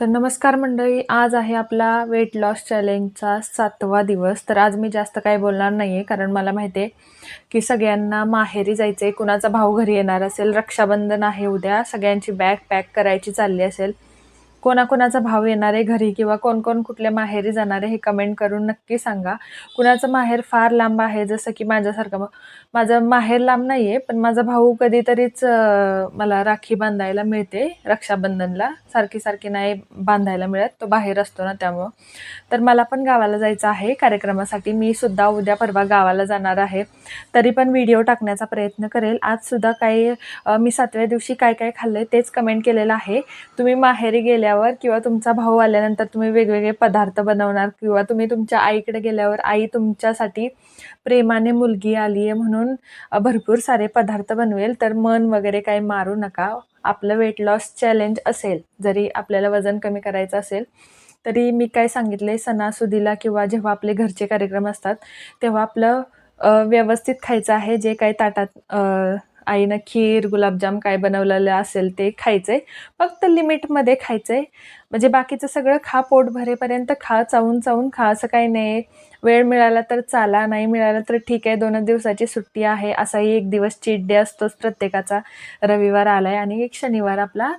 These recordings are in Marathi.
तर नमस्कार मंडळी आज आहे आपला वेट लॉस चॅलेंजचा सातवा दिवस. तर आज मी जास्त काही बोलणार नाही आहे कारण मला माहिती आहे की सगळ्यांना माहेरी जायचं आहे कुणाचा भाऊ घरी येणार असेल रक्षाबंधन आहे उद्या सगळ्यांची बॅग पॅक करायची चालली असेल. कोणाकोणाचा भाव येणार आहे घरी किंवा कोण कोण कुठल्या माहेरी जाणार आहे हे कमेंट करून नक्की सांगा. कुणाचं माहेर फार लांब आहे जसं की माझ्यासारखं. मग माझं माहेर लांब नाही आहे पण माझा भाऊ कधीतरीच मला राखी बांधायला मिळते रक्षाबंधनला. सारखी सारखी नाही बांधायला मिळत तो बाहेर असतो ना त्यामुळं. तर मला पण गावाला जायचं आहे कार्यक्रमासाठी. मी सुद्धा उद्या परवा गावाला जाणार आहे. तरी पण व्हिडिओ टाकण्याचा प्रयत्न करेल. आजसुद्धा काही मी सातव्या दिवशी काय काय खाल्लं आहे तेच कमेंट केलेलं आहे. तुम्ही माहेरी गेल्या आल्यावर किंवा तुमचा भाऊ आल्यानंतर तुम्ही वेगवेगळे पदार्थ बनवणार किंवा तुम्ही तुमच्या आईकडे गेल्यावर आई तुमच्यासाठी प्रेमाने मुलगी आली आहे म्हणून भरपूर सारे पदार्थ बनवेल. तर मन वगैरे काही मारू नका. आपलं वेट लॉस चॅलेंज असेल. जरी आपल्याला वजन कमी करायचं असेल तरी मी काय सांगितले सणासुदीला किंवा जेव्हा आपले घरचे कार्यक्रम असतात तेव्हा आपलं व्यवस्थित खायचं आहे. जे काही ताटात आईनं खीर गुलाबजाम काय बनवलेलं असेल ते खायचं आहे फक्त लिमिटमध्ये खायचं आहे म्हणजे बाकीचं सगळं खा पोट भरेपर्यंत खा चावून चावून खा असं काही नाही वेळ मिळाला तर चाला नाही मिळाला तर ठीक आहे दोनच दिवसाची सुट्टी आहे असाही एक दिवस चीट डे असतोच प्रत्येकाचा. रविवार आलाय आणि एक शनिवार आपला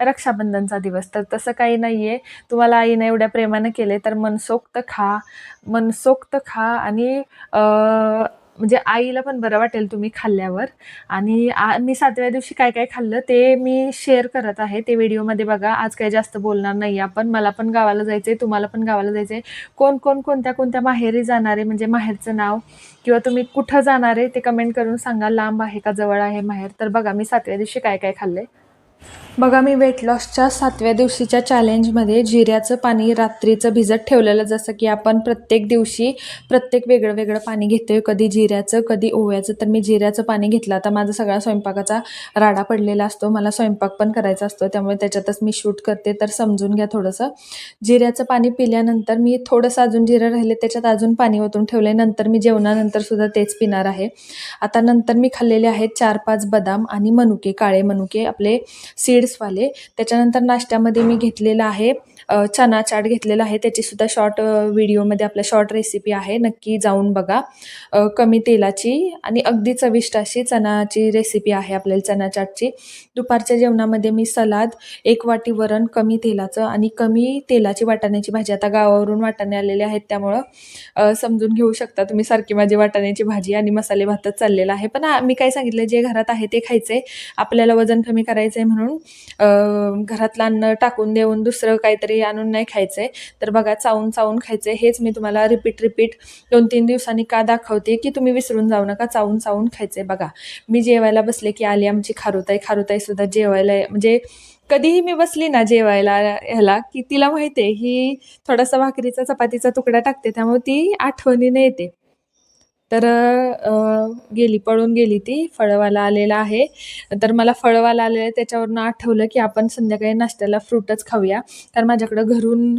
रक्षाबंधनचा दिवस. तर तसं काही नाही आहे तुम्हाला आईने एवढ्या प्रेमानं केले तर मनसोक्त खा. मनसोक्त खा आणि म्हणजे आईला पण बरं वाटेल तुम्ही खाल्ल्यावर. आणि आ मी सातव्या दिवशी काय काय खाल्लं ते मी शेअर करत आहे. ते व्हिडिओमध्ये बघा आज काही जास्त बोलणार नाही आपण. मला पण गावाला जायचं आहे तुम्हाला पण गावाला जायचं आहे कोण कोण कोणत्या कोणत्या माहेरी जाणार आहे म्हणजे माहेरचं नाव किंवा तुम्ही कुठं जाणार आहे ते कमेंट करून सांगा. लांब आहे का जवळ आहे माहेर? तर बघा मी सातव्या दिवशी काय काय खाल्लं बघा मी वेट लॉसच्या सातव्या दिवशीच्या चॅलेंजमध्ये जिऱ्याचं पाणी रात्रीचं भिजत ठेवलेलं जसं की आपण प्रत्येक दिवशी प्रत्येक वेगळं वेगळं पाणी घेतोय कधी जिऱ्याचं कधी ओव्याचं तर मी जिऱ्याचं पाणी घेतलं. आता माझा सगळा स्वयंपाकाचा राडा पडलेला असतो मला स्वयंपाक पण करायचा असतो त्यामुळे त्याच्यातच मी शूट करते. तर समजून घ्या थोडंसं. जिऱ्याचं पाणी पिल्यानंतर मी थोडंसं अजून जिरं राहिले त्याच्यात अजून पाणी ओतून ठेवले नंतर मी जेवणानंतर सुद्धा तेच पिणार आहे. आता नंतर मी खाल्लेले आहेत चार पाच बदाम आणि मनुके काळे मनुके आपले सीड्सवाले त्याच्यानंतर नाश्त्यामध्ये मी घेतलेलं आहे चना चाट घेतलेला आहे. त्याची सुद्धा शॉर्ट व्हिडिओमध्ये आपल्या शॉर्ट रेसिपी आहे. नक्की जाऊन बघा. कमी तेलाची आणि अगदी चविष्ट अशी चणाची रेसिपी आहे आपल्याला चना चाटची दुपारच्या जेवणामध्ये मी सलाद एक वाटी वरण कमी तेलाचं आणि कमी तेलाची वाटाण्याची भाजी. आता गावावरून वाटाणे आलेले आहेत त्यामुळं समजून घेऊ शकता तुम्ही सारखी माझी वाटाण्याची भाजी आणि मसाले भातच चाललेला आहे. पण मी काय सांगितलं जे घरात आहे ते खायचं आहे आपल्याला वजन कमी करायचं आहे म्हणून घरातलं अन्न टाकून देऊन दुसरं काहीतरी आणून नाही खायचं. आहे तर बघा चावून चावून खायचं. आहे हेच मी तुम्हाला रिपीट रिपीट दोन तीन दिवसांनी का दाखवते की तुम्ही विसरून जाऊ नका चावून चावून खायचं. आहे बघा मी जेवायला बसले की आली आमची खारुताई. खारुताई सुद्धा जेवायला म्हणजे कधीही मी बसली ना जेवायला ह्याला की तिला माहिती आहे ही थोडासा भाकरीचा चपातीचा तुकडा टाकते त्यामुळे ती आठवणीने येते. तर गेली पळून गेली ती फळवाला आलेला आहे. तर मला फळवाला आलेलं आहे त्याच्यावरनं आठवलं की आपण संध्याकाळी नाश्त्याला फ्रूटच खाऊया. कारण माझ्याकडं घरून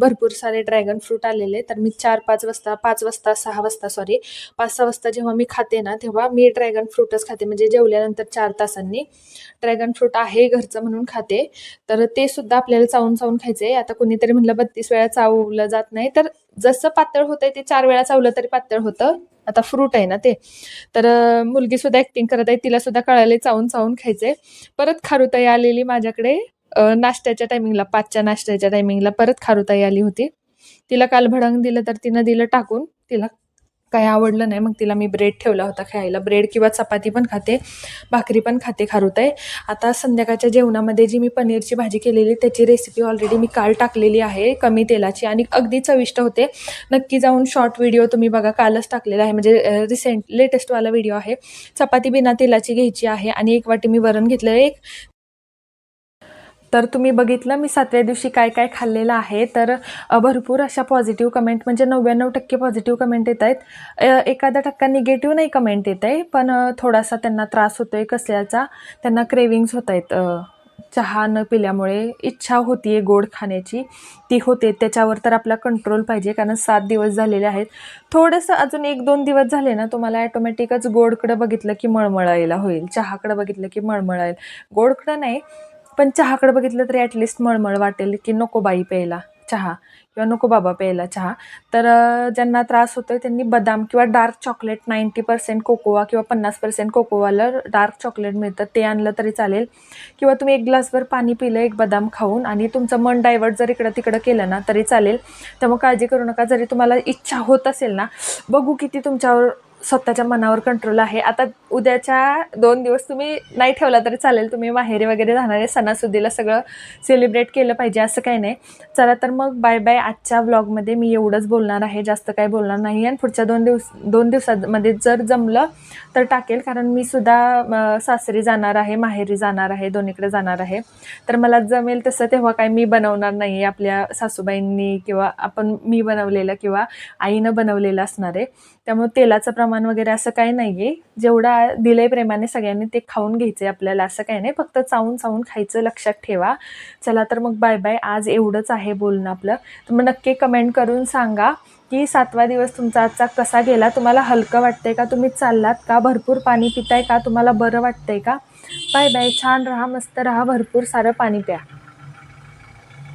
भरपूर सारे ड्रॅगन फ्रूट आलेले तर मी चार पाच वाजता पाच वाजता सहा वाजता सॉरी पाच सहा वाजता जेव्हा मी खाते ना तेव्हा मी ड्रॅगन फ्रूटच खाते. म्हणजे जेवल्यानंतर चार तासांनी ड्रॅगन फ्रूट आहे घरचं म्हणून खाते. तर ते सुद्धा आपल्याला चावून चावून खायचं आहे आता कुणीतरी म्हणलं बत्तीस वेळा चावलं जात नाही. तर जसं पातळ होतंय ते चार वेळा चावलं तरी पातळ होतं. आता फ्रूट आहे ना ते. तर मुलगी सुद्धा ॲक्टिंग करत आहे. तिला सुद्धा कळाले चावून चावून खायचंय. परत खारुताई आलेली माझ्याकडे. नाश्त्याच्या टायमिंगला पाचच्या नाश्त्याच्या टायमिंगला परत खारुताई आली होती. तिला काल भडंग दिलं तर तिनं दिलं टाकून. तिला काही आवडलं नाही मग तिला मी ब्रेड ठेवला होता खायला. ब्रेड किंवा चपाती पण खाते भाकरी पण खाते खारुताई आता संध्याकाळच्या जेवणामध्ये जी मी पनीरची भाजी केलेली त्याची रेसिपी ऑलरेडी मी काल टाकलेली आहे कमी तेलाची. आणि अगदी चविष्ट होते. नक्की जाऊन शॉर्ट व्हिडिओ तुम्ही बघा. कालच टाकलेला आहे. म्हणजे रिसेंट लेटेस्टवाला व्हिडिओ आहे. चपाती बिना तेलाची घ्यायची आहे. आणि एक वाटी मी वरण घेतलं एक तर तुम्ही बघितलं मी सातव्या दिवशी काय काय खाल्लेलं आहे. तर भरपूर अशा पॉझिटिव्ह कमेंट म्हणजे नव्याण्णव टक्के पॉझिटिव्ह कमेंट येत आहेत. एखादा टक्का निगेटिव्ह नाही कमेंट येत आहे पण थोडासा त्यांना त्रास होतो आहे कसल्याचा त्यांना क्रेविंग्स होत आहेत. चहा न पिल्यामुळे इच्छा होती आहे गोड खाण्याची ती होते त्याच्यावर तर आपला कंट्रोल पाहिजे कारण सात दिवस झालेले आहेत. थोडंसं अजून एक दोन दिवस झाले ना तुम्हाला ॲटोमॅटिकच गोडकडं बघितलं की मळमळायला होईल चहाकडं बघितलं की मळमळायला. गोडकडं नाही पण चहाकडे बघितलं तरी ॲटलिस्ट मळमळ वाटेल की नको बाई प्यायला चहा किंवा नको बाबा प्यायला चहा. तर ज्यांना त्रास होतो आहे त्यांनी बदाम किंवा dark chocolate ninety percent cocoa किंवा पन्नास पर्सेंट कोकोवाला डार्क चॉकलेट मिळतं. ते आणलं तरी चालेल. किंवा तुम्ही एक ग्लासभर पाणी पिलं एक बदाम खाऊन आणि तुमचं मन डायवर्ट जर इकडं तिकडं केलं ना तरी चालेल. त्यामुळे काळजी करू नका. जरी तुम्हाला इच्छा होत असेल ना बघू किती तुमच्यावर स्वतःच्या मनावर कंट्रोल आहे. आता उद्याच्या दोन दिवस तुम्ही नाही ठेवला तरी चालेल. तुम्ही माहेरी वगैरे जाणारे सणासुदीला सगळं सेलिब्रेट केलं पाहिजे असं काही नाही. चला तर मग बाय बाय आजच्या व्लॉगमध्ये मी एवढंच बोलणार आहे. जास्त काही बोलणार नाही आणि पुढच्या दोन दिवस दोन दिवसामध्ये जर जमलं तर टाकेल. कारण मी सुद्धा सासरी जाणार आहे माहेरी जाणार आहे दोन्हीकडे जाणार आहे. तर मला जमेल तसं तेव्हा काय मी बनवणार नाही आपल्या सासूबाईंनी किंवा आपण मी बनवलेलं किंवा आईनं बनवलेलं असणार आहे. त्यामुळे तेलाचं प्रमाण प्रमाण वगैरे असं काही नाही आहे जेवढा दिलंय प्रेमाने सगळ्यांनी ते खाऊन घ्यायचं आहे आपल्याला असं काही नाही. फक्त चावून चावून खायचं लक्षात ठेवा. चला तर मग बाय बाय आज एवढंच आहे बोलणं आपलं. तर मग नक्की कमेंट करून सांगा की सातवा दिवस तुमचा आजचा कसा गेला? तुम्हाला हलकं वाटतंय का? तुम्ही चाललात का? भरपूर पाणी पिताय का? तुम्हाला बरं वाटतंय का? बाय बाय छान राहा मस्त राहा. भरपूर सारं पाणी प्या.